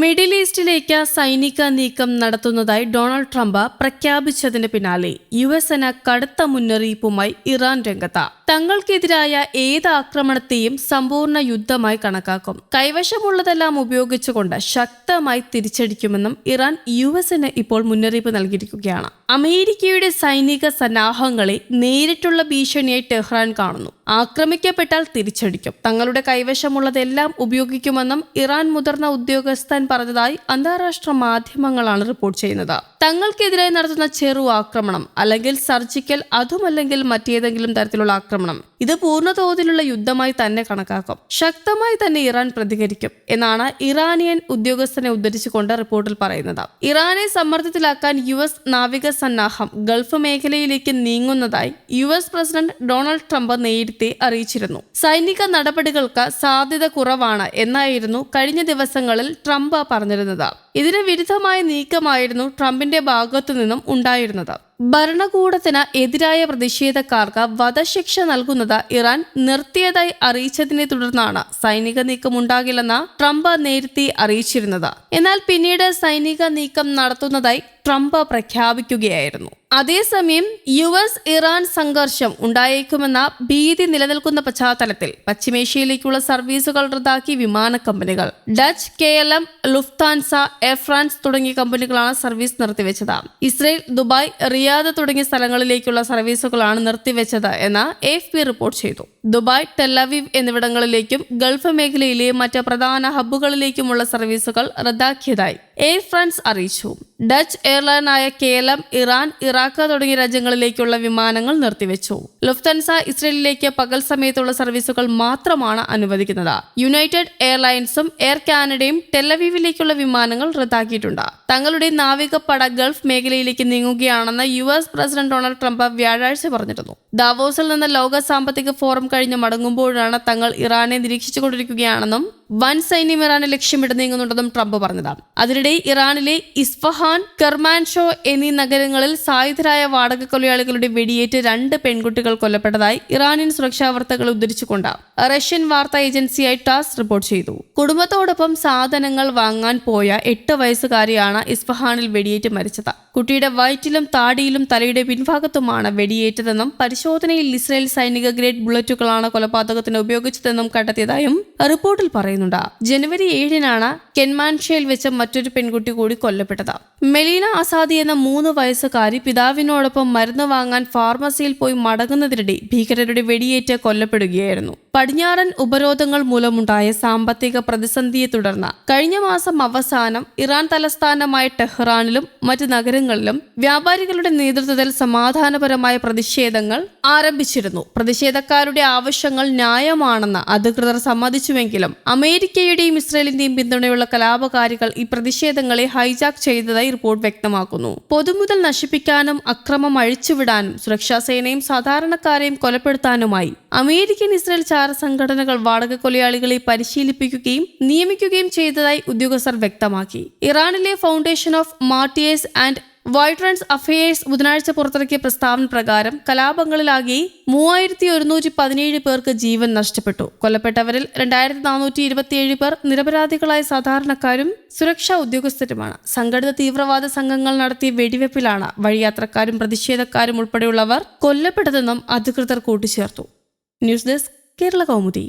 Middle ഈസ്റ്റിലേക്ക് സൈനിക നീക്കം നടത്തുന്നതായി ഡൊണാൾഡ് ട്രംപ് പ്രഖ്യാപിച്ചതിന് പിന്നാലെ യു എസ് എന കടുത്ത മുന്നറിയിപ്പുമായി ഇറാൻ രംഗത്ത്. തങ്ങൾക്കെതിരായ ഏത് ആക്രമണത്തെയും സമ്പൂർണ യുദ്ധമായി കണക്കാക്കും. കൈവശമുള്ളതെല്ലാം ഉപയോഗിച്ചുകൊണ്ട് ശക്തമായി തിരിച്ചടിക്കുമെന്നും ഇറാൻ യു എസിന് ഇപ്പോൾ മുന്നറിയിപ്പ് നൽകിയിരിക്കുകയാണ്. അമേരിക്കയുടെ സൈനിക സന്നാഹങ്ങളെ നേരിട്ടുള്ള ഭീഷണിയായി ടെഹ്റാൻ കാണുന്നു. ആക്രമിക്കപ്പെട്ടാൽ തിരിച്ചടിക്കും. തങ്ങളുടെ കൈവശമുള്ളതെല്ലാം ഉപയോഗിക്കുമെന്നും ഇറാൻ മുതിർന്ന ഉദ്യോഗസ്ഥൻ പറഞ്ഞതായി അന്താരാഷ്ട്ര മാധ്യമങ്ങളാണ് റിപ്പോർട്ട് ചെയ്യുന്നത്. തങ്ങൾക്കെതിരായി നടത്തുന്ന ചെറു ആക്രമണം അല്ലെങ്കിൽ സർജിക്കൽ അതുമല്ലെങ്കിൽ മറ്റേതെങ്കിലും തരത്തിലുള്ള ആക്രമണം ഇത് പൂർണതോതിലുള്ള യുദ്ധമായി തന്നെ കണക്കാക്കും. ശക്തമായി തന്നെ ഇറാൻ പ്രതികരിക്കും എന്നാണ് ഇറാനിയൻ ഉദ്യോഗസ്ഥനെ ഉദ്ധരിച്ചുകൊണ്ട് റിപ്പോർട്ടിൽ പറയുന്നത്. ഇറാനെ സമ്മർദ്ദത്തിലാക്കാൻ യു എസ് നാവിക സന്നാഹം ഗൾഫ് മേഖലയിലേക്ക് നീങ്ങുന്നതായി U S president Donald Trump നേരത്തെ അറിയിച്ചിരുന്നു. സൈനിക നടപടികൾക്ക് സാധ്യത കുറവാണ് എന്നായിരുന്നു കഴിഞ്ഞ ദിവസങ്ങളിൽ ട്രംപ് പറഞ്ഞിരുന്നത്. ഇതിന് വിരുദ്ധമായ നീക്കമായിരുന്നു ട്രംപിന്റെ ഭാഗത്തു നിന്നും ഉണ്ടായിരുന്നത്. ഭരണകൂടത്തിന് എതിരായ പ്രതിഷേധക്കാർക്ക് വധശിക്ഷ നൽകുന്നത് ഇറാൻ നിർത്തിയതായി അറിയിച്ചതിനെ തുടർന്നാണ് സൈനിക നീക്കം ഉണ്ടാകില്ലെന്ന് ട്രംപ് നേരത്തെ അറിയിച്ചിരുന്നത്. എന്നാൽ പിന്നീട് സൈനിക നീക്കം നടത്തുന്നതായി ട്രംപ് പ്രഖ്യാപിക്കുകയായിരുന്നു. അതേസമയം യു എസ് ഇറാൻ സംഘർഷം ഉണ്ടായേക്കുമെന്ന ഭീതി നിലനിൽക്കുന്ന പശ്ചാത്തലത്തിൽ പശ്ചിമേഷ്യയിലേക്കുള്ള സർവീസുകൾ റദ്ദാക്കി വിമാന കമ്പനികൾ. Dutch K L M Lufthansa Air France തുടങ്ങിയ കമ്പനികളാണ് സർവീസ് നിർത്തിവെച്ചത്. ഇസ്രയേൽ ദുബായ് റിയാദ് തുടങ്ങിയ സ്ഥലങ്ങളിലേക്കുള്ള സർവീസുകളാണ് നിർത്തിവെച്ചത് എന്ന് എഫ് പി റിപ്പോർട്ട് ചെയ്തു. ദുബായ് ടെല്ലവീവ് എന്നിവിടങ്ങളിലേക്കും ഗൾഫ് മേഖലയിലെ മറ്റ് പ്രധാന ഹബ്ബുകളിലേക്കുമുള്ള സർവീസുകൾ റദ്ദാക്കിയതായി എയർ ഫ്രാൻസ് അറിയിച്ചു. ഡച്ച് എയർലൈനായ കേലം ഇറാൻ ഇറാഖ് തുടങ്ങിയ രാജ്യങ്ങളിലേക്കുള്ള വിമാനങ്ങൾ നിർത്തിവെച്ചു. ലുഫ്തൻസ ഇസ്രയേലിലേക്ക് പകൽ സമയത്തുള്ള സർവീസുകൾ മാത്രമാണ് അനുവദിക്കുന്നത്. യുണൈറ്റഡ് എയർലൈൻസും എയർ കാനഡയും ടെലവീവിലേക്കുള്ള വിമാനങ്ങൾ റദ്ദാക്കിയിട്ടുണ്ട്. തങ്ങളുടെ നാവിക പട ഗൾഫ് മേഖലയിലേക്ക് നീങ്ങുകയാണെന്ന് U S president Donald Trump വ്യാഴാഴ്ച പറഞ്ഞിരുന്നു. ദാവോസിൽ നിന്ന് ലോക സാമ്പത്തിക ഫോറം കഴിഞ്ഞ് മടങ്ങുമ്പോഴാണ് തങ്ങൾ ഇറാനെ നിരീക്ഷിച്ചുകൊണ്ടിരിക്കുകയാണെന്നും വൻ സൈന്യം ഇറാന് ലക്ഷ്യമിട്ട് നീങ്ങുന്നുണ്ടെന്നും ട്രംപ് പറഞ്ഞതാണ് അതിനിടെ ഇറാനിലെ ഇസ്ഫഹാൻ കെർമാൻഷോ എന്നീ നഗരങ്ങളിൽ സായുധരായ വാടക കൊലയാളികളുടെ വെടിയേറ്റ് രണ്ട് പെൺകുട്ടികൾ കൊല്ലപ്പെട്ടതായി ഇറാനിയൻ സുരക്ഷാ വാർത്തകൾ ഉദ്ധരിച്ചുകൊണ്ട് റഷ്യൻ വാർത്താ ഏജൻസിയായ ടാസ് റിപ്പോർട്ട് ചെയ്തു. കുടുംബത്തോടൊപ്പം സാധനങ്ങൾ വാങ്ങാൻ പോയ എട്ട് വയസ്സുകാരിയാണ് ഇസ്ഫഹാനിൽ വെടിയേറ്റ് മരിച്ചത്. കുട്ടിയുടെ വയറ്റിലും താടിയിലും തലയുടെ പിൻഭാഗത്തുമാണ് വെടിയേറ്റതെന്നും പരിശോധനയിൽ ഇസ്രായേൽ സൈനിക ഗ്രേഡ് ബുള്ളറ്റുകളാണ് കൊലപാതകത്തിന് ഉപയോഗിച്ചതെന്നും കണ്ടെത്തിയതായും റിപ്പോർട്ടിൽ പറയുന്നുണ്ട്. ജനുവരി ഏഴിനാണ് കെൻമാൻഷയിൽ വെച്ച് മറ്റൊരു പെൺകുട്ടി കൂടി കൊല്ലപ്പെട്ടത്. മെലീന ആസാദി എന്ന മൂന്ന് വയസ്സുകാരി പിതാവിനോടൊപ്പം മരുന്ന് വാങ്ങാൻ ഫാർമസിയിൽ പോയി മടങ്ങുന്നതിനിടെ ഭീകരരുടെ വെടിയേറ്റ് കൊല്ലപ്പെടുകയായിരുന്നു. പടിഞ്ഞാറൻ ഉപരോധങ്ങൾ മൂലമുണ്ടായ സാമ്പത്തിക പ്രതിസന്ധിയെ തുടർന്ന് കഴിഞ്ഞ മാസം അവസാനം ഇറാൻ തലസ്ഥാനമായ ടെഹ്റാനിലും മറ്റ് നഗരങ്ങളിലും വ്യാപാരികളുടെ നേതൃത്വത്തിൽ സമാധാനപരമായ പ്രതിഷേധങ്ങൾ ആരംഭിച്ചിരുന്നു. പ്രതിഷേധക്കാരുടെ ആവശ്യങ്ങൾ ന്യായമാണെന്ന് അധികൃതർ സമ്മതിച്ചുവെങ്കിലും അമേരിക്കയുടെയും ഇസ്രയേലിന്റെയും പിന്തുണയുള്ള കലാപകാരികൾ ഈ പ്രതിഷേധങ്ങളെ ഹൈജാക്ക് ചെയ്തതായി റിപ്പോർട്ട് വ്യക്തമാക്കുന്നു. പൊതുമുതൽ നശിപ്പിക്കാനും അക്രമം അഴിച്ചുവിടാനും സുരക്ഷാ സേനയും സാധാരണക്കാരെയും കൊലപ്പെടുത്താനുമായി. അമേരിക്കൻ ഇസ്രയേൽ ചാര സംഘടനകൾ വാടക കൊലയാളികളെ പരിശീലിപ്പിക്കുകയും നിയമിക്കുകയും ചെയ്തതായി ഉദ്യോഗസ്ഥർ വ്യക്തമാക്കി. ഇറാനിലെ foundation of martyrs and veterans affairs ബുധനാഴ്ച പുറത്തിറക്കിയ പ്രസ്താവന പ്രകാരം കലാപങ്ങളിലാകെ മൂവായിരത്തി ഒരുന്നൂറ്റി പതിനേഴ് പേർക്ക് ജീവൻ നഷ്ടപ്പെട്ടു. കൊല്ലപ്പെട്ടവരിൽ രണ്ടായിരത്തി നാനൂറ്റി ഇരുപത്തിയേഴ് പേർ നിരപരാധികളായ സാധാരണക്കാരും സുരക്ഷാ ഉദ്യോഗസ്ഥരുമാണ്. സംഘടിത തീവ്രവാദ സംഘങ്ങൾ നടത്തിയ വെടിവെപ്പിലാണ് വഴിയാത്രക്കാരും പ്രതിഷേധക്കാരും ഉൾപ്പെടെയുള്ളവർ കൊല്ലപ്പെട്ടതെന്നും അധികൃതർ കൂട്ടിച്ചേർത്തു. News desk Kerala Kaumudi.